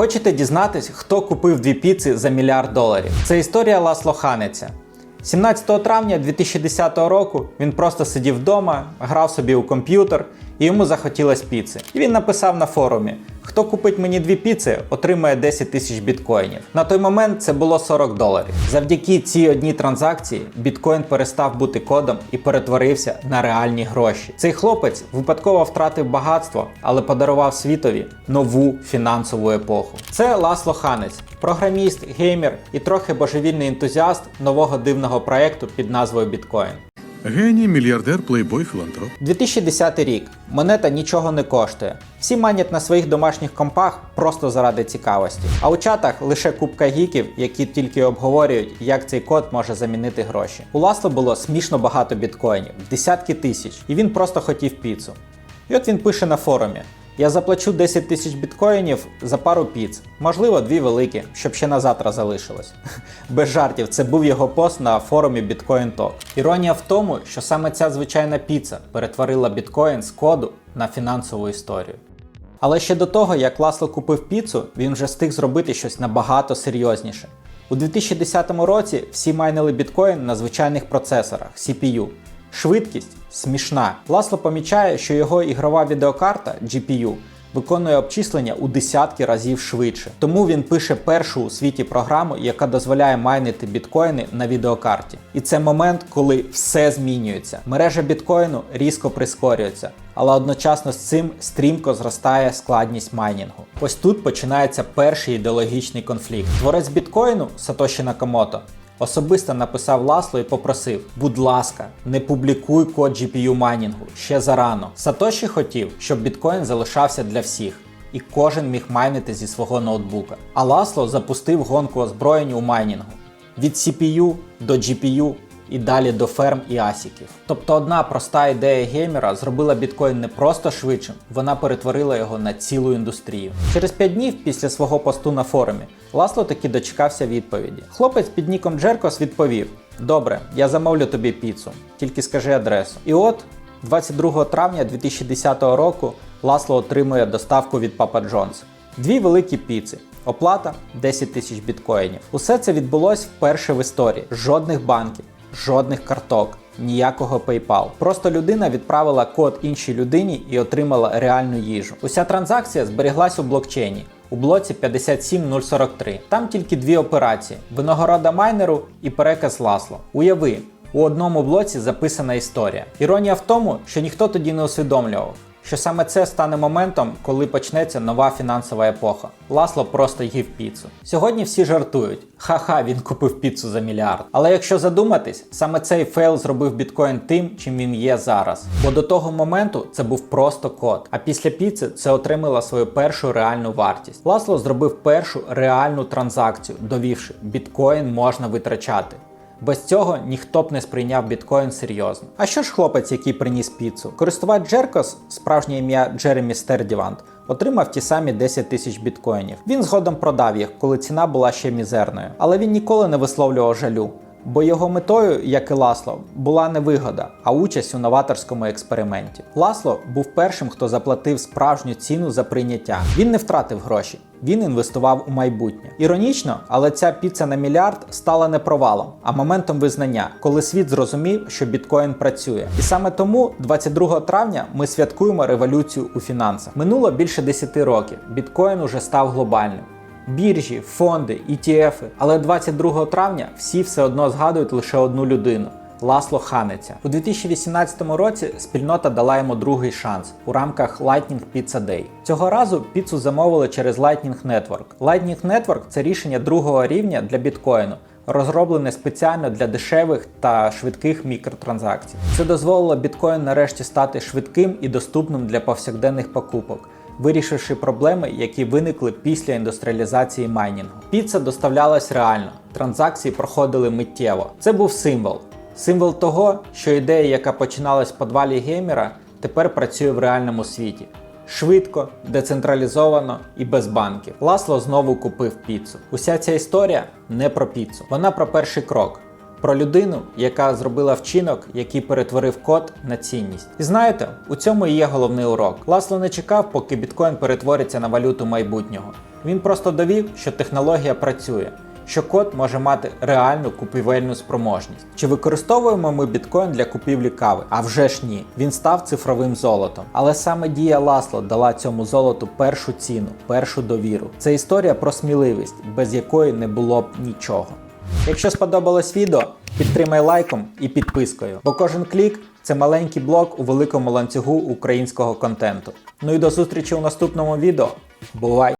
Хочете дізнатись, хто купив дві піци за мільярд доларів? Це історія Ласло Ханеця. 17 травня 2010 року він просто сидів вдома, грав собі у комп'ютер і йому захотілось піци. І він написав на форумі: хто купить мені дві піци, отримає 10 тисяч біткоїнів. На той момент це було 40 доларів. Завдяки цій одній транзакції біткоін перестав бути кодом і перетворився на реальні гроші. Цей хлопець випадково втратив багатство, але подарував світові нову фінансову епоху. Це Ласло Ханець, програміст, геймер і трохи божевільний ентузіаст нового дивного проекту під назвою Біткоін. Геній, мільярдер, плейбой, філантроп. 2010 рік. Монета нічого не коштує. Всі манять на своїх домашніх компах просто заради цікавості. А у чатах лише купка гіків, які тільки обговорюють, як цей код може замінити гроші. У Ласло було смішно багато біткоїнів, десятки тисяч, і він просто хотів піцу. І от він пише на форумі: я заплачу 10 тисяч біткоїнів за пару піц, можливо, дві великі, щоб ще на завтра залишилось. Без жартів, це був його пост на форумі Bitcoin Talk. Іронія в тому, що саме ця звичайна піца перетворила біткоін з коду на фінансову історію. Але ще до того, як Ласло купив піцу, він вже встиг зробити щось набагато серйозніше. У 2010 році всі майнили біткоін на звичайних процесорах CPU. Швидкість смішна. Ласло помічає, що його ігрова відеокарта GPU виконує обчислення у десятки разів швидше. Тому він пише першу у світі програму, яка дозволяє майнити біткоїни на відеокарті. І це момент, коли все змінюється. Мережа біткоїну різко прискорюється, але одночасно з цим стрімко зростає складність майнінгу. Ось тут починається перший ідеологічний конфлікт. Творець біткоїну Сатоші Накамото Особисто написав Ласло і попросив: будь ласка, не публікуй код GPU майнінгу ще зарано. Сатоші хотів, щоб біткоін залишався для всіх, і кожен міг майнити зі свого ноутбука. А Ласло запустив гонку озброєнь у майнінгу від CPU до GPU і далі до ферм і асіків. Тобто одна проста ідея геймера зробила біткоін не просто швидшим, вона перетворила його на цілу індустрію. Через 5 днів після свого посту на форумі Ласло таки дочекався відповіді. Хлопець під ніком Джеркос відповів: Добре, я замовлю тобі піцу, тільки скажи адресу. І от 22 травня 2010 року Ласло отримує доставку від Папа Джонс. Дві великі піци. Оплата 10 тисяч біткоїнів. Усе це відбулось вперше в історії. Жодних банків, жодних карток, ніякого PayPal. Просто людина відправила код іншій людині і отримала реальну їжу. Уся транзакція зберіглась у блокчейні. У блоці 57043. Там тільки дві операції: винагорода майнеру і переказ Ласло. Уяви, у одному блоці записана історія. Іронія в тому, що ніхто тоді не усвідомлював, що саме це стане моментом, коли почнеться нова фінансова епоха. Ласло просто їв піцу. Сьогодні всі жартують: ха-ха, він купив піцу за мільярд. Але якщо задуматись, саме цей фейл зробив біткоін тим, чим він є зараз. Бо до того моменту це був просто код. А після піци це отримало свою першу реальну вартість. Ласло зробив першу реальну транзакцію, довівши, біткоін можна витрачати. Без цього ніхто б не сприйняв біткоін серйозно. А що ж хлопець, який приніс піцу? Користувач Джеркос, справжнє ім'я Джеремі Стердівант, отримав ті самі 10 тисяч біткоїнів. Він згодом продав їх, коли ціна була ще мізерною. Але він ніколи не висловлював жалю. Бо його метою, як і Ласло, була не вигода, а участь у новаторському експерименті. Ласло був першим, хто заплатив справжню ціну за прийняття. Він не втратив гроші, він інвестував у майбутнє. Іронічно, але ця піца на мільярд стала не провалом, а моментом визнання, коли світ зрозумів, що біткоін працює. І саме тому, 22 травня, ми святкуємо революцію у фінансах. Минуло більше 10 років. Біткоін уже став глобальним. Біржі, фонди, ETF, але 22 травня всі все одно згадують лише одну людину. Ласло Ханеця. У 2018 році спільнота дала йому другий шанс у рамках Lightning Pizza Day. Цього разу піцу замовили через Lightning Network. Lightning Network це рішення другого рівня для біткоїну, розроблене спеціально для дешевих та швидких мікротранзакцій. Це дозволило біткоін нарешті стати швидким і доступним для повсякденних покупок вирішивши проблеми, які виникли після індустріалізації майнінгу. Піца доставлялась реально, транзакції проходили миттєво. Це був символ. Символ того, що ідея, яка починалась в подвалі геймера, тепер працює в реальному світі. Швидко, децентралізовано і без банків. Ласло знову купив піцу. Уся ця історія не про піцу, вона про перший крок. Про людину, яка зробила вчинок, який перетворив код на цінність. І знаєте, у цьому і є головний урок. Ласло не чекав, поки біткоін перетвориться на валюту майбутнього. Він просто довів, що технологія працює. Що код може мати реальну купівельну спроможність. Чи використовуємо ми біткоін для купівлі кави? А вже ж ні. Він став цифровим золотом. Але саме дія Ласло дала цьому золоту першу ціну, першу довіру. Це історія про сміливість, без якої не було б нічого. Якщо сподобалось відео, підтримай лайком і підпискою, бо кожен клік це маленький блок у великому ланцюгу українського контенту. Ну і до зустрічі у наступному відео. Бувай!